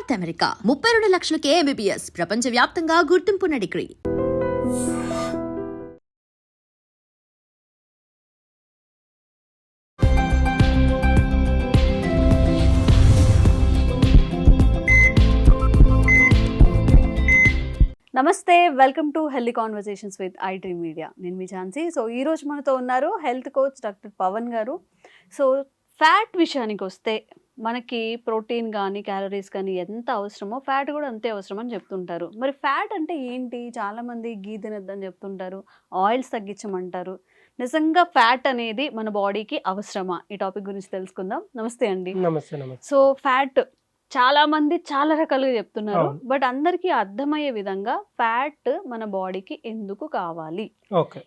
North America ముప్పై రెండు లక్షలకే MBBS ప్రపంచ వ్యాప్తంగా గుర్తింపున్న డిగ్రీ. నమస్తే welcome to healthy conversations with I dream media నేను మీ ఝాన్సీ. సో ఈ రోజు మనతో ఉన్నారు హెల్త్ కోచ్ డాక్టర్ పవన్ గారు. సో ఫ్యాట్ విషయానికి వస్తే మనకి ప్రోటీన్ కానీ క్యాలరీస్ కానీ ఎంత అవసరమో ఫ్యాట్ కూడా అంతే అవసరం అని చెప్తుంటారు. మరి ఫ్యాట్ అంటే ఏంటి? చాలామంది గీ తినొద్దని చెప్తుంటారు. ఆయిల్స్ తగ్గించమంటారు. నిజంగా ఫ్యాట్ అనేది మన బాడీకి అవసరమా? ఈ టాపిక్ గురించి తెలుసుకుందాం. నమస్తే అండి. నమస్తే నమస్తే. సో ఫ్యాట్ చాలా మంది చాలా రకాలుగా చెప్తున్నారు. బట్ అందరికీ అర్థమయ్యే విధంగా ఫ్యాట్ మన బాడీకి ఎందుకు కావాలి?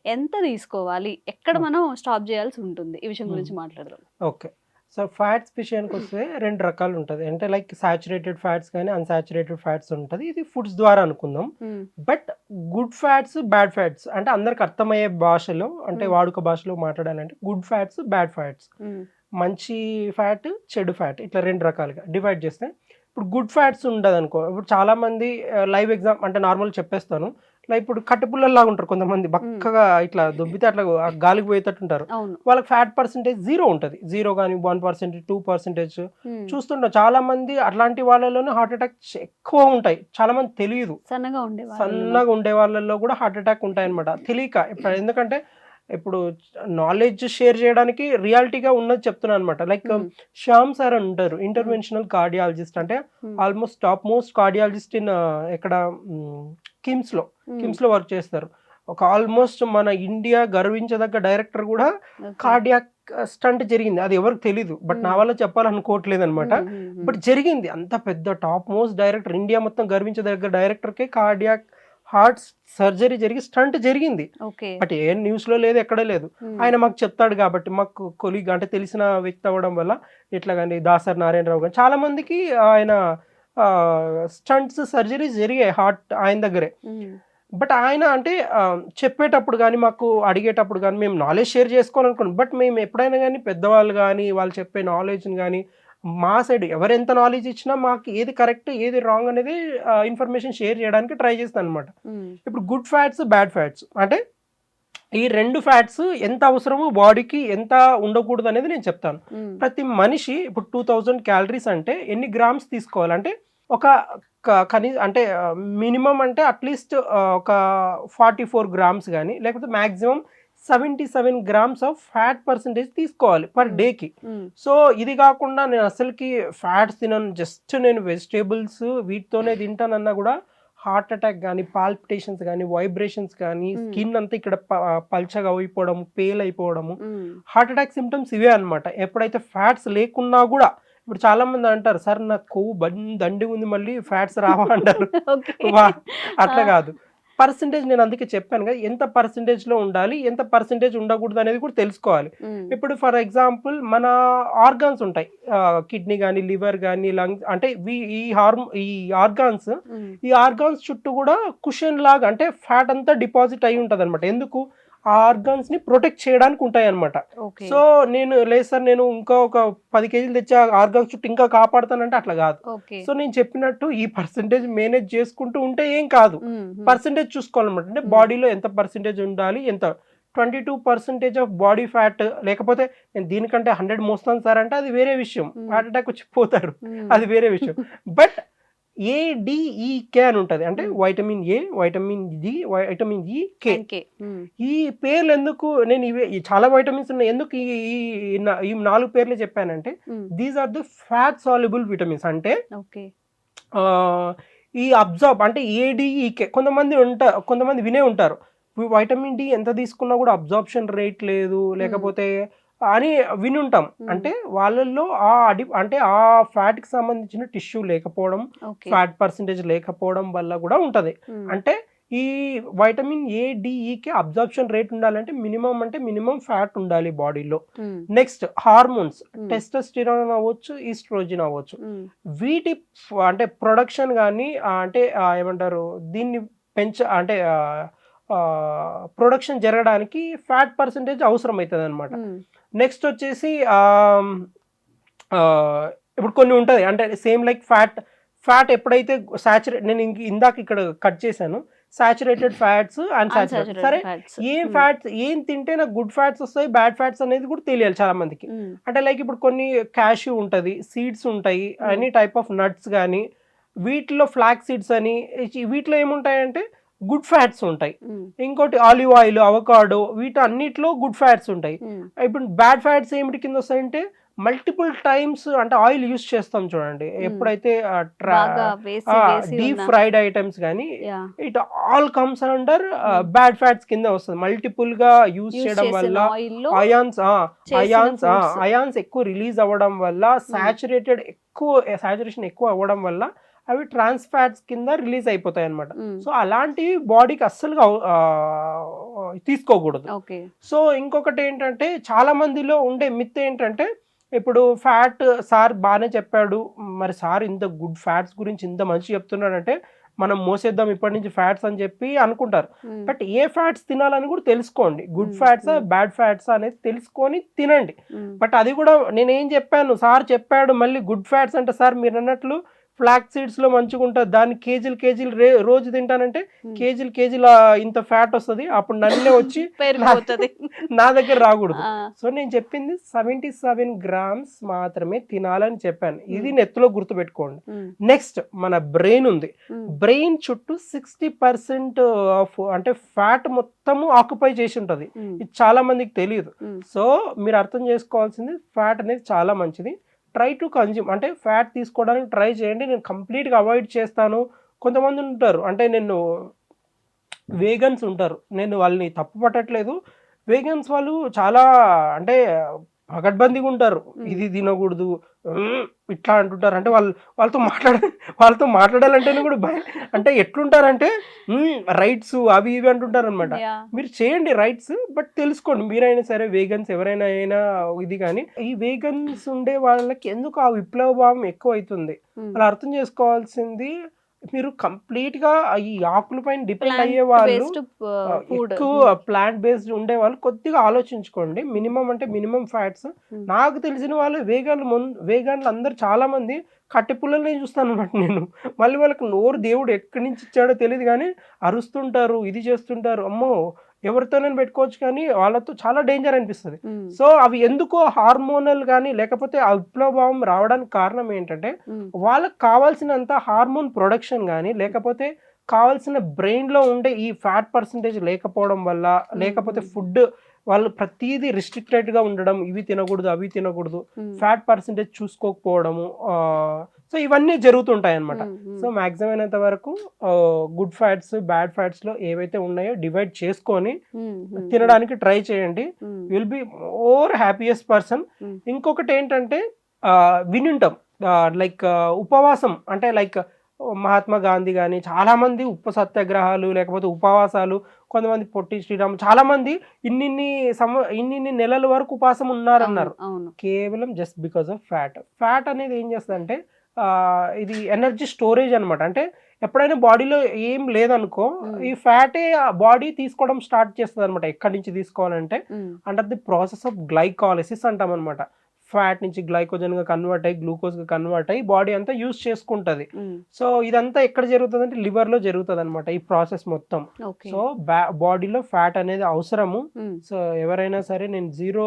ఎంత తీసుకోవాలి? ఎక్కడ. మనం స్టాప్ చేయాల్సి ఉంటుంది? ఈ విషయం. గురించి మాట్లాడదాం. ఓకే. సో ఫ్యాట్స్ విషయానికి వస్తే రెండు రకాలు ఉంటుంది అంటే లైక్ సాచురేటెడ్ ఫ్యాట్స్ కానీ అన్సాచురేటెడ్ ఫ్యాట్స్ ఉంటుంది ఇది ఫుడ్స్ ద్వారా అనుకుందాం Hmm. But good fats bad fats అంటే అందరికి అర్థమయ్యే భాషలో అంటే Hmm. వాడుక భాషలో మాట్లాడాలంటే good fats bad fats Hmm. మంచి ఫ్యాట్ చెడు ఫ్యాట్ ఇట్లా రెండు రకాలుగా డివైడ్ చేస్తే ఇప్పుడు గుడ్ ఫ్యాట్స్ ఉండదు అనుకో ఇప్పుడు చాలా మంది లైవ్ ఎగ్జామ్ అంటే నార్మల్ చెప్పేస్తాను లైక్ ఇప్పుడు కట్టెపుల్లలాగా ఉంటారు కొంతమంది. బక్కగా ఇట్లా దుబ్బితే అట్లా గాలికి పోయేటట్టు ఉంటారు వాళ్ళకి ఫ్యాట్ పర్సెంటేజ్ జీరో ఉంటుంది. జీరో కానీ వన్ పర్సెంటేజ్ టూ పర్సెంటేజ్. చూస్తుంటాం. చాలా మంది అట్లాంటి వాళ్ళలోనే హార్ట్ అటాక్ ఎక్కువ ఉంటాయి. చాలా మంది తెలియదు సన్నగా ఉండే సన్నగా ఉండే వాళ్ళల్లో కూడా హార్ట్ అటాక్ ఉంటాయి అనమాట తెలియక ఎందుకంటే ఇప్పుడు నాలెడ్జ్ షేర్ చేయడానికి రియాలిటీగా ఉన్నది చెప్తున్నాను అనమాట లైక్ Hmm. శ్యామ్ సార్ అని ఉంటారు ఇంటర్వెన్షనల్ కార్డియాలజిస్ట్ అంటే Hmm. Almost top most cardiologist in ఎక్కడ కిమ్స్లో కిమ్స్లో వర్క్ చేస్తారు. ఒక ఆల్మోస్ట్ మన ఇండియా గర్వించదగ్గ డైరెక్టర్ కూడా కార్డియాక్ స్టంట్ జరిగింది. అది ఎవరికి తెలీదు బట్ నా Hmm. వల్ల చెప్పాలనుకోవట్లేదు అనమాట బట్ జరిగింది. అంత పెద్ద టాప్ మోస్ట్ డైరెక్టర్ ఇండియా మొత్తం గర్వించదగ్గ డైరెక్టర్కే కార్డియాక్ హార్ట్ సర్జరీ జరిగి స్టంట్ జరిగింది. బట్ ఏ న్యూస్లో లేదు ఎక్కడ లేదు. ఆయన మాకు చెప్తాడు కాబట్టి మాకు కొలీగ్ అంటే తెలిసిన వ్యక్తి అవ్వడం వల్ల ఇట్లా కానీ దాసర్ నారాయణరావు కానీ చాలా మందికి ఆయన స్టంట్స్ సర్జరీస్ జరిగాయి హార్ట్ ఆయన దగ్గరే. బట్ ఆయన అంటే చెప్పేటప్పుడు కానీ మాకు అడిగేటప్పుడు కానీ మేము నాలెడ్జ్ షేర్ చేసుకోవాలనుకున్నాం. బట్ మేము ఎప్పుడైనా కానీ పెద్దవాళ్ళు కానీ వాళ్ళు చెప్పే నాలెడ్జ్ని కానీ మా సైడ్ ఎవరు ఎంత నాలెడ్జ్ ఇచ్చినా మాకు ఏది కరెక్ట్ ఏది రాంగ్ అనేది ఇన్ఫర్మేషన్ షేర్ చేయడానికి ట్రై చేస్తాను అనమాట ఇప్పుడు గుడ్ ఫ్యాట్స్ బ్యాడ్ ఫ్యాట్స్ అంటే ఈ రెండు ఫ్యాట్స్ ఎంత అవసరమో బాడీకి ఎంత ఉండకూడదు అనేది నేను చెప్తాను. ప్రతి మనిషి ఇప్పుడు టూ థౌజండ్ క్యాలరీస్ అంటే ఎన్ని గ్రామ్స్ తీసుకోవాలంటే ఒక కనీ అంటే మినిమం అంటే అట్లీస్ట్ ఒక ఫార్టీ ఫోర్ గ్రామ్స్ కానీ లేకపోతే maximum seventy seven grams of fat percentage తీసుకోవాలి పర్ Hmm. డేకి. సో ఇది కాకుండా నేను అసలుకి ఫ్యాట్స్ తినను జస్ట్ నేను వెజిటేబుల్స్ వీటితోనే తింటానన్నా కూడా హార్ట్ అటాక్ కానీ పాల్పిటేషన్స్ కానీ వైబ్రేషన్స్ కానీ Hmm. స్కిన్ అంతా ఇక్కడ పల్చగా అయిపోవడం పేల్ అయిపోవడము. హార్ట్ అటాక్ సిమ్టమ్స్ ఇవే అన్నమాట. ఎప్పుడైతే ఫ్యాట్స్ లేకున్నా కూడా ఇప్పుడు చాలా మంది అంటారు సార్ నాకు కొవ్వు బండి దండి ఉంది మళ్ళీ ఫ్యాట్స్ రావా అంటారు. అట్లా. కాదు. పర్సంటేజ్ నేను అందుకే చెప్పాను కదా ఎంత పర్సంటేజ్లో ఉండాలి ఎంత పర్సంటేజ్ ఉండకూడదు అనేది కూడా తెలుసుకోవాలి. ఇప్పుడు ఫర్ ఎగ్జాంపుల్ మన ఆర్గాన్స్ ఉంటాయి కిడ్నీ కానీ లివర్ కానీ లంగ్స్ అంటే వీ- ఈ హార్మ్ ఈ ఆర్గాన్స్ ఈ ఆర్గాన్స్ చుట్టూ కూడా కుషన్ లాగా అంటే ఫ్యాట్ అంతా డిపాజిట్ అయి ఉంటుంది అనమాట ఎందుకు? ఆ ఆర్గాన్స్ని ప్రొటెక్ట్ చేయడానికి ఉంటాయి అనమాట సో నేను లేదు సార్ నేను ఇంకా ఒక పది కేజీలు తెచ్చి ఆర్గాన్స్ చుట్టూ ఇంకా కాపాడుతానంటే అట్లా కాదు. సో నేను చెప్పినట్టు ఈ పర్సంటేజ్ మేనేజ్ చేసుకుంటూ ఉంటే ఏం కాదు. పర్సంటేజ్ చూసుకోవాలన్నమాట. అంటే బాడీలో ఎంత పర్సంటేజ్ ఉండాలి ఎంత? Twenty two percentage of body fat లేకపోతే నేను దీనికంటే హండ్రెడ్ మోస్తాను సార్ అంటే అది వేరే విషయం. హార్ట్ అటాక్ వచ్చి పోతారు అది వేరే విషయం. బట్ ఏడిఈకే అని ఉంటుంది. అంటే Hmm. Vitamin A vitamin D vitamin E K ఈ పేర్లు ఎందుకు నేను ఇవే చాలా వైటమిన్స్ ఉన్నాయి. ఎందుకు ఈ ఈ- నాలుగు పేర్లు చెప్పానంటే these are the fat soluble vitamins అంటే ఈ అబ్జార్బ్ అంటే ఏడిఈకే కొంతమంది ఉంటారు కొంతమంది వినే ఉంటారు. వైటమిన్ డి ఎంత తీసుకున్నా కూడా అబ్జార్ప్షన్ రేట్ లేదు. లేకపోతే అని విని ఉంటాం Hmm. అంటే వాళ్ళల్లో ఆ అడి అంటే ఆ ఫ్యాట్కి సంబంధించిన టిష్యూ లేకపోవడం ఫ్యాట్ పర్సంటేజ్ లేకపోవడం వల్ల కూడా ఉంటది. అంటే ఈ వైటమిన్ ఏ డిఈకి అబ్జార్ప్షన్ రేట్ ఉండాలంటే మినిమం అంటే మినిమం ఫ్యాట్ ఉండాలి బాడీలో. నెక్స్ట్ హార్మోన్స్ టెస్టోస్టిరాన్ అవ్వచ్చు ఈస్ట్రోజిన్ అవ్వచ్చు. వీటి అంటే ప్రొడక్షన్ కానీ అంటే ఏమంటారు దీన్ని పెంచ అంటే ప్రొడక్షన్ జరగడానికి ఫ్యాట్ పర్సంటేజ్ అవసరం అవుతుంది అనమాట నెక్స్ట్ వచ్చేసి ఇప్పుడు కొన్ని ఉంటుంది అంటే సేమ్ లైక్ ఫ్యాట్ ఫ్యాట్ ఎప్పుడైతే సాచురేట్ నేను ఇంక ఇందాక ఇక్కడ కట్ చేశాను సాచురేటెడ్ ఫ్యాట్స్ అన్సాచురేటెడ్ Unsaturated సరే. ఏం Hmm. ఫ్యాట్స్ ఏం తింటే నాకు గుడ్ ఫ్యాట్స్ వస్తాయి బ్యాడ్ ఫ్యాట్స్ అనేది కూడా తెలియాలి చాలా మందికి Hmm. అంటే లైక్ ఇప్పుడు కొన్ని క్యాష్యూ ఉంటుంది సీడ్స్ ఉంటాయి Hmm. Any type of nuts కానీ వీటిలో ఫ్లాక్ సీడ్స్ అని వీటిలో ఏముంటాయంటే గుడ్ ఫ్యాట్స్ ఉంటాయి. ఇంకోటి ఆలివ్ ఆయిల్ అవకాడో వీటి అన్నిట్లో గుడ్ ఫ్యాట్స్ ఉంటాయి. ఇప్పుడు బ్యాడ్ ఫ్యాట్స్ ఏమిటి కింద వస్తాయంటే మల్టిపుల్ టైమ్స్ అంటే ఆయిల్ యూస్ చేస్తాం చూడండి ఎప్పుడైతే డీప్ ఫ్రైడ్ ఐటమ్స్ కానీ. It all comes under bad fats కింద వస్తుంది మల్టిపుల్గా యూస్ చేయడం వల్ల అయాన్స్ అయాన్స్. అయాన్స్ ఎక్కువ రిలీజ్ అవ్వడం వల్ల సాచురేటెడ్ ఎక్కువ సాచురేషన్ ఎక్కువ అవ్వడం వల్ల అవి ట్రాన్స్ ఫ్యాట్స్ కింద రిలీజ్ అయిపోతాయి అనమాట. సో అలాంటివి బాడీకి అస్సలుగా ఆ, తీసుకోకూడదు సో ఇంకొకటి ఏంటంటే చాలా మందిలో ఉండే మిత్ ఏంటంటే ఇప్పుడు ఫ్యాట్ సార్ బాగానే చెప్పాడు మరి సార్ ఇంత గుడ్ ఫ్యాట్స్ గురించి ఇంత మంచి చెప్తున్నాడంటే మనం మోసేద్దాం ఇప్పటి నుంచి ఫ్యాట్స్ అని చెప్పి అనుకుంటారు. బట్ ఏ ఫ్యాట్స్ తినాలని కూడా తెలుసుకోండి గుడ్ ఫ్యాట్స్. బ్యాడ్ ఫ్యాట్స్ అనేది తెలుసుకొని తినండి. బట్ అది కూడా నేనేం చెప్పాను సార్ చెప్పాడు మళ్ళీ గుడ్ ఫ్యాట్స్ అంటే సార్ మీరు అన్నట్లు ఫ్లాక్ సీడ్స్లో మంచిగా ఉంటుంది. దాన్ని కేజీలు కేజీలు రే రోజు తింటానంటే. కేజీలు కేజీల ఇంత ఫ్యాట్ వస్తుంది. అప్పుడు నన్నే వచ్చి నా దగ్గర రాకూడదు. సో నేను చెప్పింది సెవెంటీ సెవెన్ గ్రామ్స్ మాత్రమే తినాలని చెప్పాను. ఇది నెత్తిలో గుర్తుపెట్టుకోండి. నెక్స్ట్ మన బ్రెయిన్ ఉంది. బ్రెయిన్ చుట్టూ సిక్స్టీ పర్సెంట్ ఆఫ్ అంటే ఫ్యాట్ మొత్తము ఆక్యుపై చేసి ఉంటుంది. ఇది చాలా మందికి తెలియదు. సో మీరు అర్థం చేసుకోవాల్సింది ఫ్యాట్ అనేది చాలా మంచిది. ట్రై టు కన్జ్యూమ్ అంటే ఫ్యాట్ తీసుకోవడానికి ట్రై చేయండి. నేను కంప్లీట్గా అవాయిడ్ చేస్తాను. కొంతమంది ఉంటారు. అంటే నేను వేగన్స్ ఉంటారు. నేను వాళ్ళని తప్పు పట్టట్లేదు. వేగన్స్ వాళ్ళు చాలా అంటే పగడ్బందీగా ఉంటారు. ఇది తినకూడదు. ఇట్లా అంటుంటారు. అంటే వాళ్ళు వాళ్ళతో మాట్లాడ వాళ్ళతో మాట్లాడాలంటేనే కూడా భయం. అంటే ఎట్లుంటారంటే రైట్స్ అవి ఇవి అంటుంటారు అనమాట మీరు చేయండి రైట్స్ బట్ తెలుసుకోండి. మీరైనా సరే వేగన్స్ ఎవరైనా అయినా ఇది కానీ ఈ వేగన్స్ ఉండే వాళ్ళకి ఎందుకు ఆ విప్లవ భావం ఎక్కువ అవుతుంది ఉమ్. అలా అర్థం చేసుకోవాల్సింది మీరు కంప్లీట్గా ఈ ఆకుల పైన డిపెండ్ అయ్యే వాళ్ళు uh. ఎక్కువ ప్లాంట్ బేస్డ్ ఉండే వాళ్ళు కొద్దిగా ఆలోచించుకోండి. మినిమం అంటే మినిమం ఫ్యాట్స్. Hmm. నాకు తెలిసిన వాళ్ళు వేగాన్లు ముందు వేగాన్లు అందరు చాలా మంది కట్టె పుల్లల్ని చూస్తాను అనమాట నేను. మళ్ళీ వాళ్ళకి నోరు దేవుడు ఎక్కడి నుంచి ఇచ్చాడో తెలియదు కానీ అరుస్తుంటారు ఇది చేస్తుంటారు. అమ్మో! ఎవరితోనైనా పెట్టుకోవచ్చు కానీ వాళ్ళతో చాలా డేంజర్ అనిపిస్తుంది. సో అవి ఎందుకో హార్మోనల్ కానీ లేకపోతే ఆ విప్లవభావం రావడానికి కారణం ఏంటంటే వాళ్ళకి కావాల్సినంత హార్మోన్ ప్రొడక్షన్ కానీ లేకపోతే కావాల్సిన బ్రెయిన్లో ఉండే ఈ ఫ్యాట్ పర్సంటేజ్ లేకపోవడం వల్ల లేకపోతే ఫుడ్ వాళ్ళు ప్రతిదీ రిస్ట్రిక్టెడ్గా ఉండడం ఇవి తినకూడదు అవి తినకూడదు ఫ్యాట్ పర్సంటేజ్ చూసుకోకపోవడము సో ఇవన్నీ జరుగుతుంటాయి అనమాట ఉమ్, ఉమ్, సో మ్యాక్సిమం అయినంత వరకు గుడ్ ఫ్యాట్స్ బ్యాడ్ ఫ్యాట్స్లో ఏవైతే ఉన్నాయో డివైడ్ చేసుకొని తినడానికి ట్రై చేయండి. Will be more happiest person Hmm. ఇంకొకటి ఏంటంటే వినుంటాం. లైక్ ఉపవాసం అంటే లైక్ మహాత్మా గాంధీ కానీ చాలా మంది ఉప సత్యాగ్రహాలు లేకపోతే ఉపవాసాలు కొంతమంది పొట్టి శ్రీరామ్ చాలా మంది ఇన్నిన్ని సమ ఇన్నిన్ని నెలల వరకు ఉపవాసం ఉన్నారన్నారు. కేవలం just because of fat fat అనేది ఏం చేస్తుందంటే ఆ, ఇది ఎనర్జీ స్టోరేజ్ అన్నమాట. అంటే ఎప్పుడైనా బాడీలో ఏం లేదనుకో. ఈ ఫ్యాటే బాడీ తీసుకోవడం స్టార్ట్ చేస్తుంది అనమాట ఎక్కడి నుంచి తీసుకోవాలంటే under the process of glycolysis అంటాం అనమాట ఫ్యాట్ నుంచి గ్లైకోజన్గా కన్వర్ట్ అయ్యి గ్లూకోజ్గా కన్వర్ట్ అయ్యి బాడీ అంతా యూస్ చేసుకుంటది. సో ఇదంతా ఎక్కడ జరుగుతుంది అంటే లివర్లో జరుగుతుంది అనమాట ఈ ప్రాసెస్ మొత్తం. సో బాడీలో ఫ్యాట్ అనేది అవసరము. సో ఎవరైనా సరే నేను జీరో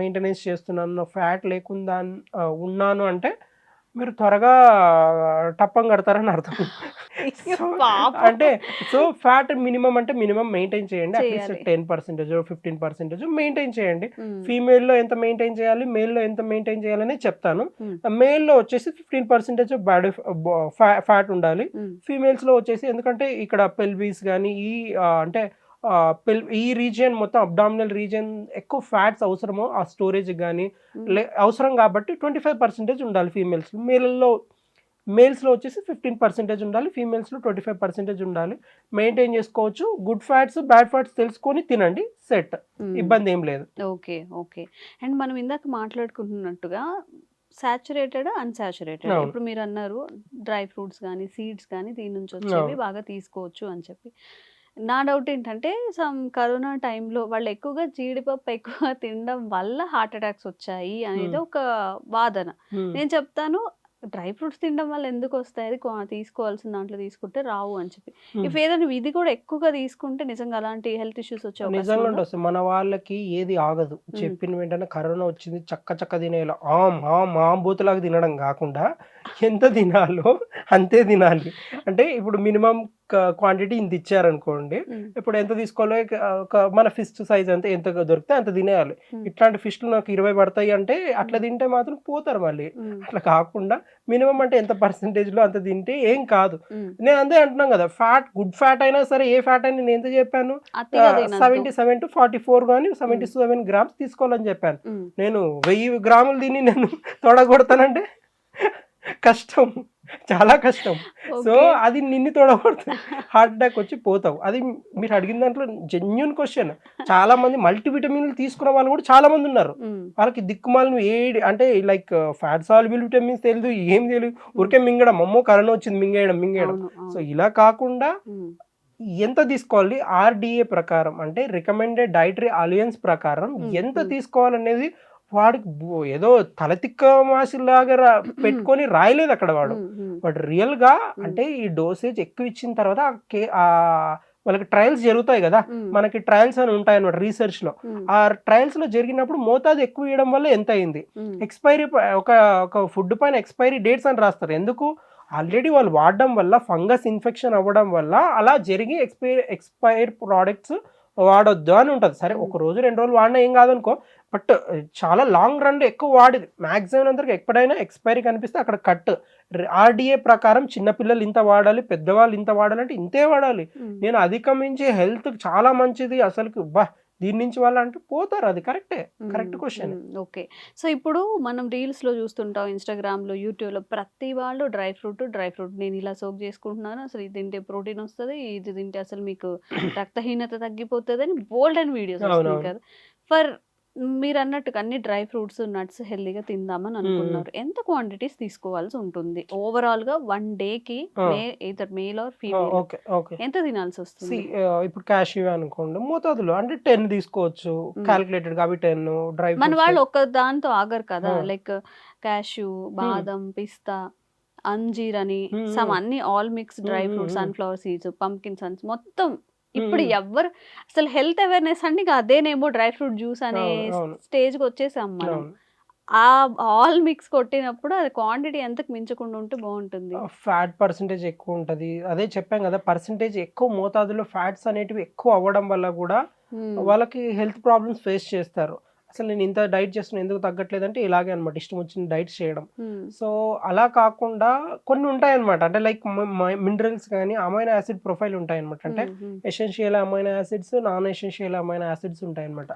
మెయింటెనెన్స్ చేస్తున్నాను ఫ్యాట్ లేకుండా ఉన్నాను అంటే మీరు త్వరగా టప్పం కడతారని అర్థం. అంటే సో ఫ్యాట్ మినిమం అంటే మినిమం మెయింటైన్ చేయండి. At least. Ten percentage fifteen percentage maintain చేయండి. ఫీమేల్లో ఎంత మెయింటైన్ చేయాలి మేల్లో ఎంత మెయింటైన్ చేయాలని చెప్తాను. మేల్లో వచ్చేసి ఫిఫ్టీన్ పర్సెంటేజ్ బాడీ ఫ్యాట్ ఉండాలి. ఫీమేల్స్లో వచ్చేసి ఎందుకంటే ఇక్కడ పెల్వీస్ కానీ ఈ అంటే ఈ రీజియన్ మొత్తం అబ్డామినల్ రీజియన్ ఎక్కువ ఫ్యాట్స్ అవసరమో ఆ స్టోరేజ్ కానీ అవసరం కాబట్టి ట్వంటీ ఫైవ్ పర్సెంటేజ్ ఉండాలి ఫీమేల్స్. మేల్లో మేల్స్లో వచ్చేసి ఫిఫ్టీన్ పర్సెంటేజ్ ఉండాలి ఫీమేల్స్లో ట్వంటీ ఫైవ్ పర్సెంటేజ్ ఉండాలి. మెయింటైన్ చేసుకోవచ్చు. గుడ్ ఫ్యాట్స్ బ్యాడ్ ఫ్యాట్స్ తెలుసుకొని తినండి. సెట్. ఇబ్బంది ఏం లేదు. Okay okay. అండ్ మనం ఇందాక మాట్లాడుకుంటున్నట్టుగా సాచురేటెడ్ అన్సాచురేటెడ్. ఇప్పుడు మీరు అన్నారు డ్రై ఫ్రూట్స్ కానీ సీడ్స్ కానీ దీని నుంచి వచ్చేవి. బాగా తీసుకోవచ్చు అని చెప్పి. నా డౌట్ ఏంటంటే సమ్ కరోనా టైంలో వాళ్ళు ఎక్కువగా జీడిపప్పు ఎక్కువ తినడం వల్ల హార్ట్ అటాక్స్ వచ్చాయి అనేది. ఒక వాదన. నేను చెప్తాను డ్రై ఫ్రూట్స్ తినడం వల్ల ఎందుకు వస్తాయి అది తీసుకోవాల్సిన దాంట్లో తీసుకుంటే రావు అని చెప్పి. ఇఫ్ ఏదైనా ఇది కూడా ఎక్కువగా తీసుకుంటే నిజంగా అలాంటి హెల్త్ ఇష్యూస్ వచ్చే నిజంగా? వస్తుంది మన వాళ్ళకి ఏది ఆగదు చెప్పిన వెంటనే కరోనా వచ్చింది చక్క చక్క తినేలా ఆమ్ ఆమ్ ఆమ్ బూతులాగా తినడం కాకుండా ఎంత తినాలో అంతే తినాలి అంటే ఇప్పుడు మినిమం క్వాంటిటీ ఇంత ఇచ్చారనుకోండి. ఇప్పుడు ఎంత తీసుకోవాలో ఒక మన ఫిస్ట్ సైజ్ అంతే ఎంత దొరికితే అంత తినేయాలి. ఇట్లాంటి ఫిష్లు నాకు ఇరవై పడతాయి అంటే అట్లా తింటే మాత్రం పోతారు మళ్ళీ. అట్లా కాకుండా మినిమం అంటే ఎంత percentage లో అంత తింటే ఏం కాదు. నేను అంతే అంటున్నాం కదా ఫ్యాట్ గుడ్ ఫ్యాట్ అయినా సరే ఏ ఫ్యాట్ అయినా నేను ఎంత చెప్పాను. Seventy seven to forty four కానీ సెవెంటీ సెవెన్ గ్రామ్స్ తీసుకోవాలని చెప్పాను. నేను వెయ్యి గ్రాములు తిని నేను తొడగొడతానంటే కష్టం చాలా కష్టం సో. అది నిన్ను తొడగొడుతుంది హార్ట్ అటాక్ వచ్చి పోతావు అది మీరు అడిగిన దాంట్లో జెన్యున్ క్వశ్చన్ చాలా మంది మల్టీవిటమిన్లు తీసుకున్న వాళ్ళు కూడా చాలా మంది ఉన్నారు. వాళ్ళకి దిక్కుమాలను ఏడి అంటే లైక్ ఫ్యాట్ సాల్యుబుల్ విటమిన్స్ తెలియదు ఏం తెలియదు ఊరికే మింగడం అమ్మో కరోనా వచ్చింది మింగేయడం మింగేయడం. సో ఇలా కాకుండా. ఎంత తీసుకోవాలి ఆర్డిఏ ప్రకారం అంటే రికమెండెడ్ డైటరీ అలయన్స్ ప్రకారం ఎంత. తీసుకోవాలనేది వాడికి ఏదో తలతిక్క మాసిలాగా రా- పెట్టుకొని రాయలేదు అక్కడ వాడు. బట్ రియల్గా అంటే ఈ డోసేజ్ ఎక్కువ ఇచ్చిన తర్వాత ఆ వాళ్ళకి ట్రయల్స్ జరుగుతాయి కదా. మనకి ట్రయల్స్ అని ఉంటాయి అన్నమాట రీసెర్చ్లో. ఆ ట్రయల్స్లో జరిగినప్పుడు మోతాదు ఎక్కువ ఇవ్వడం వల్ల ఎంత అయింది. ఎక్స్పైరీ ఒక ఒక ఫుడ్ పైన ఎక్స్పైరీ డేట్స్ అని రాస్తారు. ఎందుకు? ఆల్రెడీ వాళ్ళు వాడడం వల్ల ఫంగస్ ఇన్ఫెక్షన్ అవ్వడం వల్ల అలా జరిగి ఎక్స్పైర్ ఎక్స్పైర్ ప్రోడక్ట్స్ వాడొద్దు అని ఉంటుంది. సరే ఒక రోజు రెండు రోజులు వాడినా ఏం కాదనుకో బట్ చాలా లాంగ్ రన్ ఎక్కువ వాడేది. మ్యాక్సిమం అందరికి ఎప్పుడైనా ఎక్స్పైరీ కనిపిస్తే అక్కడ కట్ ఆర్డిఏ ప్రకారం చిన్నపిల్లలు ఇంత వాడాలి పెద్దవాళ్ళు ఇంత వాడాలి అంటే ఇంతే వాడాలి. నేను అధిగమించి హెల్త్ చాలా మంచిది అసలుకి. బా దీని నుంచి వాళ్ళు అంటే పోతారు అది కరెక్టే కరెక్ట్. క్వశ్చన్. ఓకే. సో ఇప్పుడు మనం రీల్స్లో చూస్తుంటాం ఇన్స్టాగ్రామ్లో యూట్యూబ్లో ప్రతి వాళ్ళు డ్రై ఫ్రూట్ డ్రై ఫ్రూట్ నేను ఇలా సోక్ చేసుకుంటున్నాను అసలు ఇది తింటే ప్రోటీన్ వస్తుంది ఇది తింటే అసలు మీకు రక్తహీనత తగ్గిపోతుంది అని బోల్డ్ అండ్ వీడియోస్. కదా. ఫర్ మీరు అన్నట్టుగా అన్ని డ్రై ఫ్రూట్స్ నట్స్ హెల్దీగా తిందామని అనుకున్నారు. ఎంత క్వాంటిటీస్ తీసుకోవాల్సి ఉంటుంది? ఓవరాల్గా వన్ డే కి. May male or female okay okay. ఎంత తినాల్సి వస్తుంది? ఇప్పుడు క్యాష్యూ అనుకోండి మోతాదులో అంటే టెన్ తీసుకోవచ్చు. క్యాలిక్యులేటెడ్ అవి టెన్ డ్రై మన వాళ్ళు ఒక్క దాంతో ఆగరు కదా. లైక్ క్యాష్యూ బాదం పిస్తా అంజీర్ అని. సమ్ అన్ని all mix dry fruits. Sunflower seeds pumpkin suns మొత్తం ఇప్పుడు. ఎవ్వరు అసలు హెల్త్ అవేర్నెస్ అంటే ఇక అదేనేమో డ్రై ఫ్రూట్ జ్యూస్ అనే అవును, అవును. స్టేజ్కి వచ్చేసాం మనం ఆ ఆల్ మిక్స్ కొట్టినప్పుడు అది క్వాంటిటీ ఎంతకు మించకుండా ఉంటే బాగుంటుంది ఫ్యాట్ పర్సంటేజ్ ఎక్కువ ఉంటది అదే చెప్పాం కదా పర్సంటేజ్ ఎక్కువ మోతాదులో ఫ్యాట్స్ అనేటివి ఎక్కువ అవ్వడం వల్ల కూడా. వాళ్ళకి హెల్త్ ప్రాబ్లమ్స్ ఫేస్ చేస్తారు అసలు నేను ఇంత డైట్ చేస్తున్నా ఎందుకు తగ్గట్లేదంటే ఇలాగే అనమాట ఇష్టం వచ్చిన డైట్ చేయడం. సో అలా కాకుండా కొన్ని ఉంటాయన్నమాట అంటే లైక్ మినరల్స్ కానీ అమైనో యాసిడ్ ప్రొఫైల్ ఉంటాయన్నమాట అంటే. Essential amino acids non essential amino acids ఉంటాయన్నమాట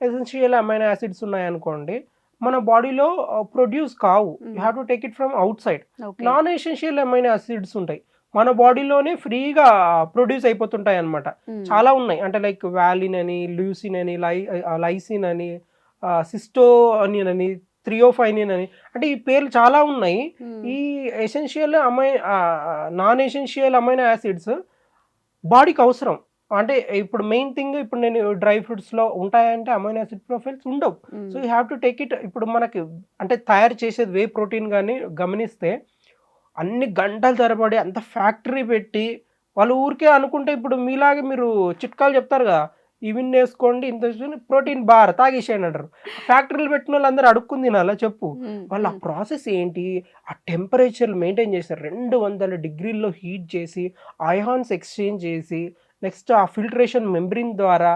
ఎసెన్షియల్ అమైనో యాసిడ్స్ ఉన్నాయనుకోండి మన బాడీలో ప్రొడ్యూస్ కావు you. Have to take it from outside. Non essential amino acids ఉంటాయి మన బాడీలోనే ఫ్రీగా ప్రొడ్యూస్ అయిపోతుంటాయి అన్నమాట Hmm. చాలా ఉన్నాయి అంటే లైక్ వ్యాలిన్ అని లూసిన్ అని లై లైసిన్ అని సిస్టో అనియన్ అని త్రియోఫైనిన్ అని అంటే ఈ పేర్లు చాలా ఉన్నాయి. ఈ essential ami non essential amino acids బాడీకి అవసరం అంటే ఇప్పుడు మెయిన్ థింగ్ ఇప్పుడు నేను డ్రై ఫ్రూట్స్లో ఉంటాయంటే అమైనో యాసిడ్ ప్రొఫైల్స్ ఉండవు. So you have to take it ఇప్పుడు మనకి అంటే తయారు చేసేది వే ప్రోటీన్ కానీ గమనిస్తే అన్ని గంటల తరబడి అంత ఫ్యాక్టరీ పెట్టి వాళ్ళు ఊరికే అనుకుంటే ఇప్పుడు మీలాగే మీరు చిట్కాలు చెప్తారు కదా ఇవిన్ వేసుకోండి ఇంత ప్రోటీన్ బార్ తాగేసేయండి అంటారు. ఫ్యాక్టరీలు పెట్టిన వాళ్ళు అందరూ అడుక్కుంది తినాలా చెప్పు. వాళ్ళు ఆ ప్రాసెస్ ఏంటి? ఆ టెంపరేచర్ మెయింటైన్ చేస్తారు రెండు వందల డిగ్రీల్లో హీట్ చేసి అయాన్స్ ఎక్స్చేంజ్ చేసి నెక్స్ట్ ఆ ఫిల్టరేషన్ మెంబ్రిన్ ద్వారా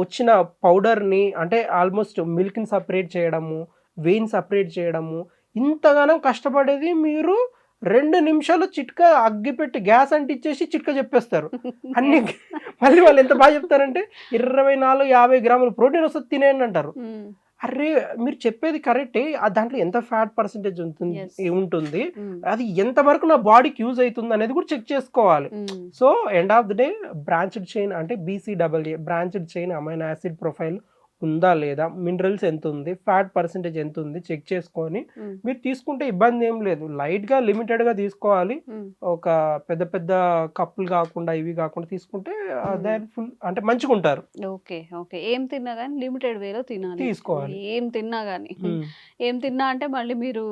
వచ్చిన పౌడర్ని అంటే ఆల్మోస్ట్ మిల్క్ని సపరేట్ చేయడము వెయిన్ సపరేట్ చేయడము ఇంతగానో కష్టపడేది మీరు రెండు నిమిషాలు చిట్కా అగ్గిపెట్టి గ్యాస్ అంటిచ్చేసి చిట్కా చెప్పేస్తారు అన్ని మళ్ళీ వాళ్ళు ఎంత బాగా చెప్తారంటే ఇరవై నాలుగు యాభై గ్రాములు ప్రోటీన్ వస్తుంది తినేయండి అంటారు. అరే మీరు చెప్పేది కరెక్టే ఆ దాంట్లో ఎంత ఫ్యాట్ పర్సంటేజ్ ఉంటుంది. ఉంటుంది. అది ఎంతవరకు నా బాడీకి యూజ్ అవుతుంది అనేది కూడా చెక్ చేసుకోవాలి. So end of the day branched chain అంటే బీసీడబ్ల్ఏ branched chain amino acid profile ఉందా లేదా మినరల్స్ ఎంత ఉంది ఫ్యాట్ పర్సెంటేజ్ ఎంత ఉంది చెక్ చేసుకొని. మీరు తీసుకుంటే ఇబ్బంది ఏం లేదు లైట్గా లిమిటెడ్గా తీసుకోవాలి. ఒక పెద్ద పెద్ద కప్పులు కాకుండా ఇవి కాకుండా తీసుకుంటే. దాని ఫుల్ అంటే మంచిగా ఉంటారు ఓకే ఓకే ఏం తిన్నా కానీ లిమిటెడ్ వేలో తినాలి తీసుకోవాలి. ఏం తిన్నా కానీ. ఏం తిన్నా అంటే మళ్ళీ మీరు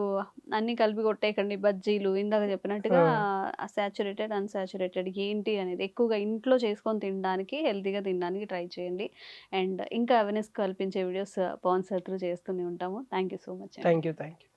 అన్ని కలిపి కొట్టేయకండి బజ్జీలు ఇందాక చెప్పినట్టుగా సాచురేటెడ్ అన్సాచురేటెడ్ ఏంటి అనేది ఎక్కువగా ఇంట్లో చేసుకొని తినడానికి హెల్తీగా తినడానికి ట్రై చేయండి. అండ్ ఇంకా అవేర్నెస్ కల్పించే వీడియోస్ పవన్ సార్ త్రూ చేస్తూనే ఉంటాము. Thank you so much thank you thank you